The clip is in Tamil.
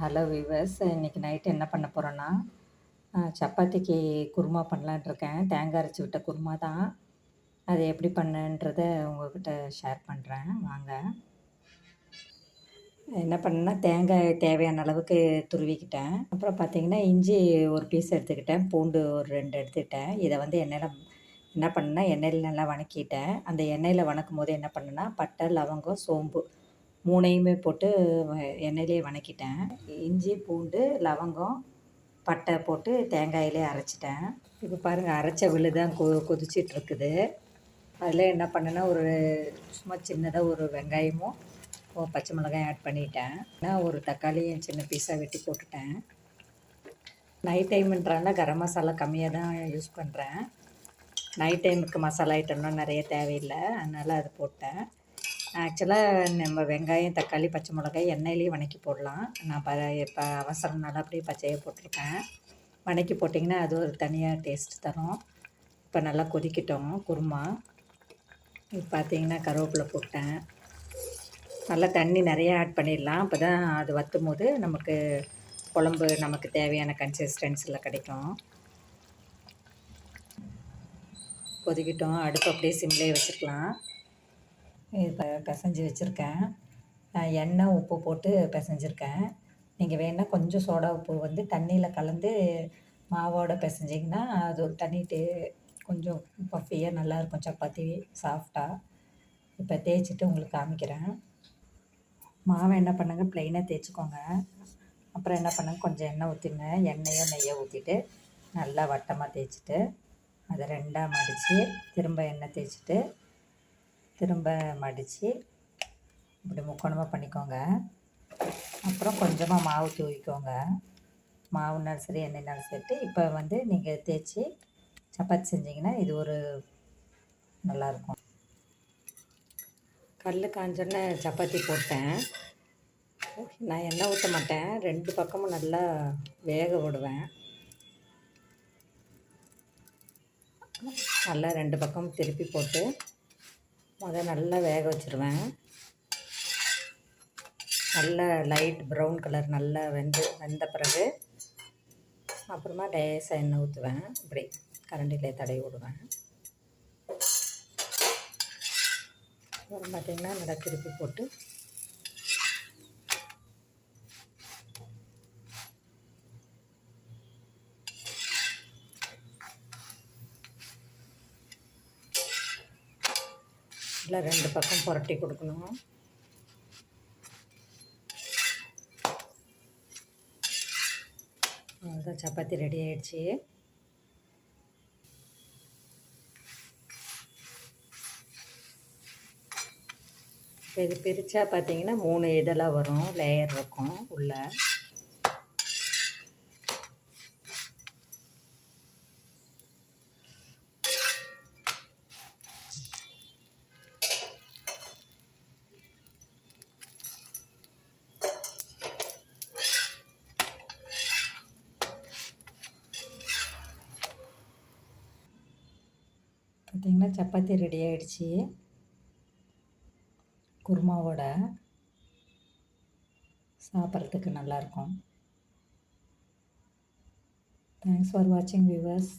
ஹலோ விவர்ஸ் இன்றைக்கி நைட்டு என்ன பண்ண போகிறோன்னா சப்பாத்திக்கு குருமா பண்ணலான்ட்டு இருக்கேன். தேங்காய் அரைச்சி விட்ட குருமா தான். அது எப்படி பண்ணுன்றதை உங்கள்கிட்ட ஷேர் பண்ணுறேன் வாங்க. என்ன பண்ணேன்னா தேங்காய் தேவையான அளவுக்கு துருவிக்கிட்டேன். அப்புறம் பார்த்திங்கன்னா இஞ்சி ஒரு பீஸ் எடுத்துக்கிட்டேன். பூண்டு ஒரு ரெண்டு எடுத்துக்கிட்டேன். இதை வந்து எண்ணெயில் என்ன பண்ணேன்னா எண்ணெயில் நல்லா வணக்கிட்டேன். அந்த எண்ணெயில் வணக்கும் போது என்ன பண்ணேன்னா பட்டை லவங்கம் சோம்பு மூணையுமே போட்டு எண்ணெயிலே வணக்கிட்டேன். இஞ்சி பூண்டு லவங்கம் பட்டை போட்டு தேங்காயிலே அரைச்சிட்டேன். இப்போ பாருங்கள் அரைச்ச விழு தான் கொ கொதிச்சிட்ருக்குது. அதில் என்ன பண்ணேன்னா ஒரு சும்மா சின்னதாக ஒரு வெங்காயமும் பச்சை மிளகாயும் ஆட் பண்ணிட்டேன். நான் ஒரு தக்காளியும் சின்ன பீஸாக வெட்டி போட்டுட்டேன். நைட் டைம்ன்றனால கரம் மசாலா கம்மியாக தான் யூஸ் பண்ணுறேன் நைட் டைமுக்கு மசாலா ஐட்டம்லாம் நிறைய தேவையில்லை. அதனால் அது போட்டேன். ஆக்சுவலாக நம்ம வெங்காயம் தக்காளி பச்சை மிளகாய் எண்ணெயிலேயே வணக்கி போடலாம். நான் ப இப்போ அவசரம்னால அப்படியே பச்சையாக போட்டிருக்கேன். வணக்கி போட்டிங்கன்னா அது ஒரு தனியாக டேஸ்ட் தரும். இப்போ நல்லா கொதிக்கிட்டோம் குருமா. இப்போ பார்த்தீங்கன்னா கருவேப்பிலை போட்டேன். நல்லா தண்ணி நிறையா ஆட் பண்ணிடலாம். அப்போ தான் அது வற்றும் போது நமக்கு குழம்பு நமக்கு தேவையான கன்சிஸ்டன்சியில் கிடைக்கும். கொதிக்கிட்டோம். அடுப்பு அப்படியே சிம்லேயே வச்சுக்கலாம். இப்போ பிசைஞ்சு வச்சுருக்கேன். எண்ணெய் உப்பு போட்டு பிசைஞ்சிருக்கேன். நீங்கள் வேணால் கொஞ்சம் சோடா உப்பு வந்து தண்ணியில் கலந்து மாவோடு பிசைஞ்சிங்கன்னா அது ஒரு தண்ணி டே கொஞ்சம் பஃபியாக நல்லாயிருக்கும். சப்பாத்தி சாஃப்டாக இப்போ தேய்ச்சிட்டு உங்களுக்கு காமிக்கிறேன். மாவை என்ன பண்ணுங்க? ப்ளைனாக தேய்ச்சிக்கோங்க. அப்புறம் என்ன பண்ணுங்க? கொஞ்சம் எண்ணெய் ஊற்றிங்க எண்ணெயோ நெய்யோ ஊற்றிட்டு நல்லா வட்டமாக தேய்ச்சிட்டு அதை ரெண்டாக மடித்து திரும்ப எண்ணெய் தேய்ச்சிட்டு திரும்ப மடித்து இப்படி முக்கோணமாக பண்ணிக்கோங்க. அப்புறம் கொஞ்சமாக மாவு தூவிக்கோங்க. மாவுனாலும் சரி எண்ணெய்னாலும் சரி இப்போ வந்து நீங்கள் தேய்ச்சி சப்பாத்தி செஞ்சிங்கன்னா இது ஒரு நல்லாயிருக்கும் கல் காஞ்சோடனே சப்பாத்தி போட்டேன். நான் எண்ணெய் ஊற்ற மாட்டேன். ரெண்டு பக்கமும் நல்லா வேக விடுவேன். நல்லா ரெண்டு பக்கமும் திருப்பி போட்டு முத நல்லா வேக வச்சுருவேன். நல்ல லைட் ப்ரௌன் கலர் நல்லா வெந்து வெந்த பிறகு அப்புறமா லேசாக எண்ணெய் ஊற்றுவேன் இப்படி கரண்டிலே தடவி விடுவேன். அப்புறம் பார்த்திங்கன்னா நல்லா திருப்பி போட்டு இல்லை ரெண்டு பக்கம் புரட்டி கொடுக்கணும். அவ்வளோதான் சப்பாத்தி ரெடி ஆகிடுச்சி இப்போ இது பிரித்தா பார்த்தீங்கன்னா மூணு இதெல்லாம் வரும் லேயர் இருக்கும் உள்ளே. பார்த்திங்கன்னா சப்பாத்தி ரெடி ஆகிடுச்சி குருமாவோட சாப்பிட்றதுக்கு நல்லாயிருக்கும் தேங்க்ஸ் ஃபார் வாட்சிங் வியூவர்ஸ்